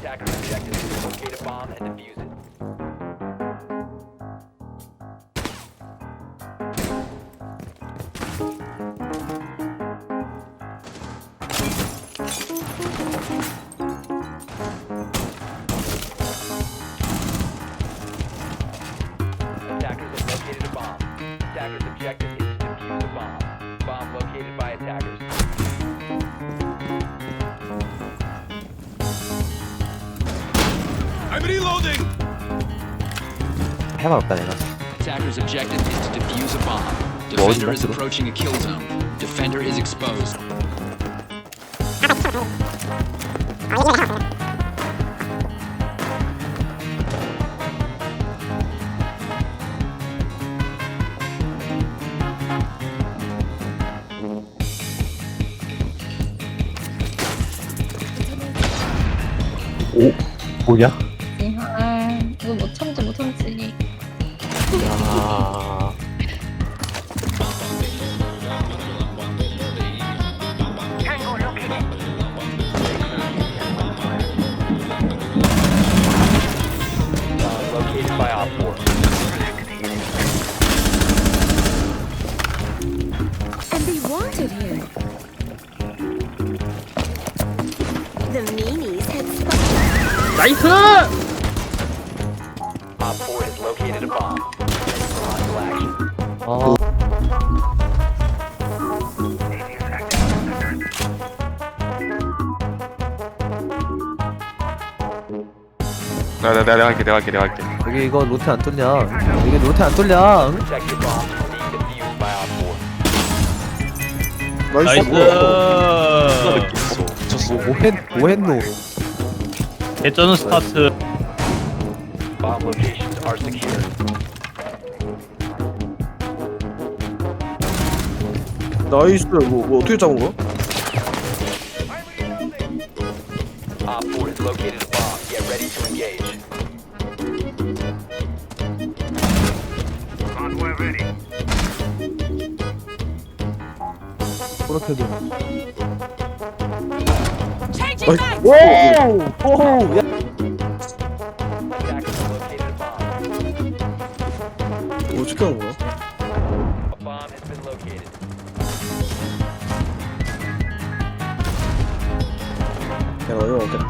Attacker's objective is to locate a bomb and defuse it. Attackers have located a bomb. Attackers' objective is to defuse the bomb. Bomb located by attackers. I'm reloading! Hemen atlayın Attacker's objective is to defuse a bomb. Defender is approaching a kill zone. Defender is exposed. Oh, oh ja. 아, 이거 못 참지 못 참지. 야 Bomb located by Op 4. And they wanted him. The meanies had spotted. 나이스! Op 4 has located a bomb. Hostile action. 어. 내가 내가 내가 할게 내가 할게 내가 할게 여기 이거 로테 안 뚫냐 여기 로테 안 뚫냐 응? Protect your bombs from being defused by Op 4. 나이스! 뭐, 뭐, 했, 뭐 했노 개쩌는 스타트 Bomb locations are secure. 나이스 뭐, 뭐 어떻게 잡은 거야? Op 4 has located a bomb. Get ready to engage. 그렇게도 아이, 오! 오호! 야 çıkalım mı? A bomb has been located. I roll it?